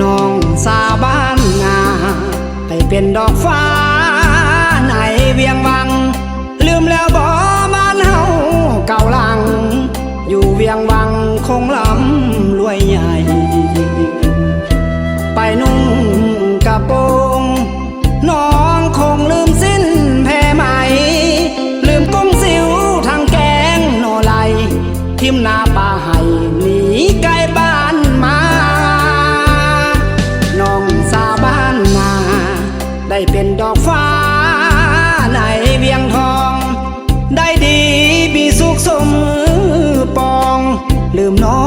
น้องสาบ้านนาไปเป็นดอกฟ้าในเวียงวัง ได้เป็นดอกฟ้าในเวียงทอง ได้ดีมีสุขสมปอง ลืมน้อง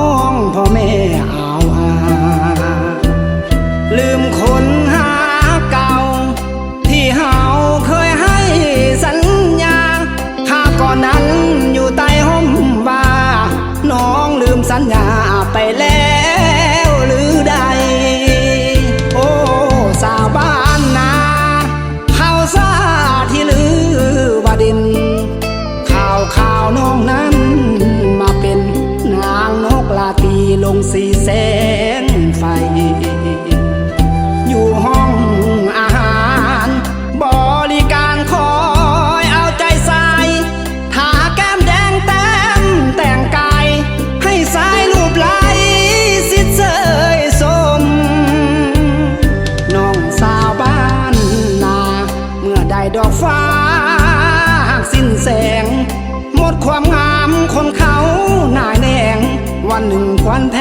หนึ่งควันแท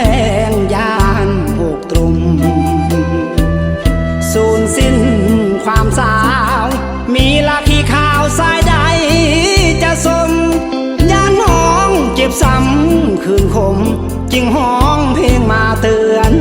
งยานหกตรุม สูญสิ้นความสาว มีลาขี้ขาวสายใดจะสมยานห้องเก็บซ้ำคืนคม จึงห้องเพลงมาเตือน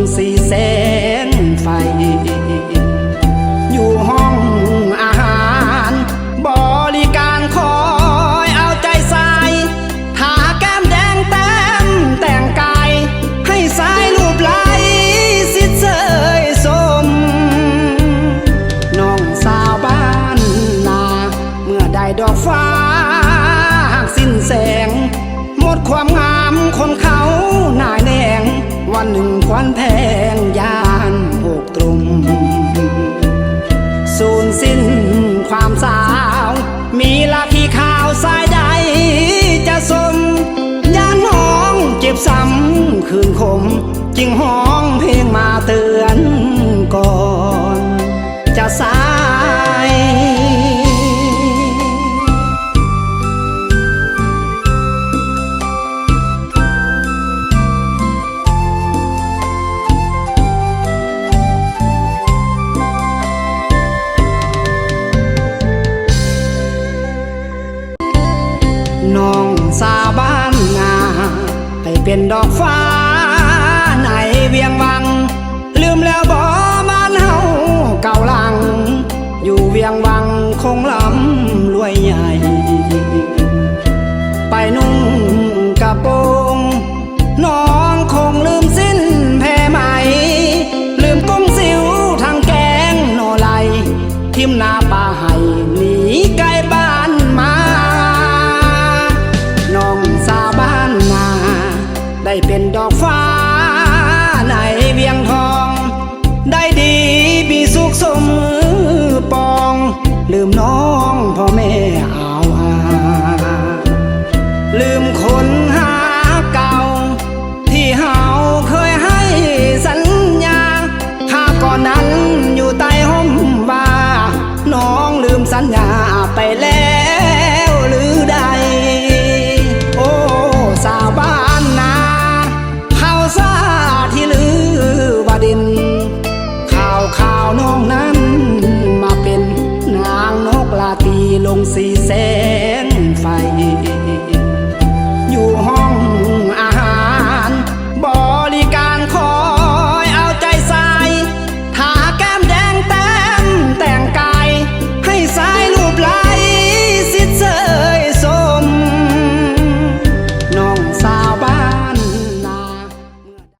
งสีแส เป็นดอกฟ้าในเวียงวัง ลืมแล้วบ่บานเฮาเก่าลัง อยู่เวียงวังคงลำรวยใหญ่ ไปนุ่งกระโปงน้องคงลืมสิ้นแพ่ใหม่ลืมกุ้งสิวทางแกงโนไลทิมนา ได้เป็นดอกฟ้าในเวียงทอง ได้ดีมีสุขสมือปอง ลืมน้องพอ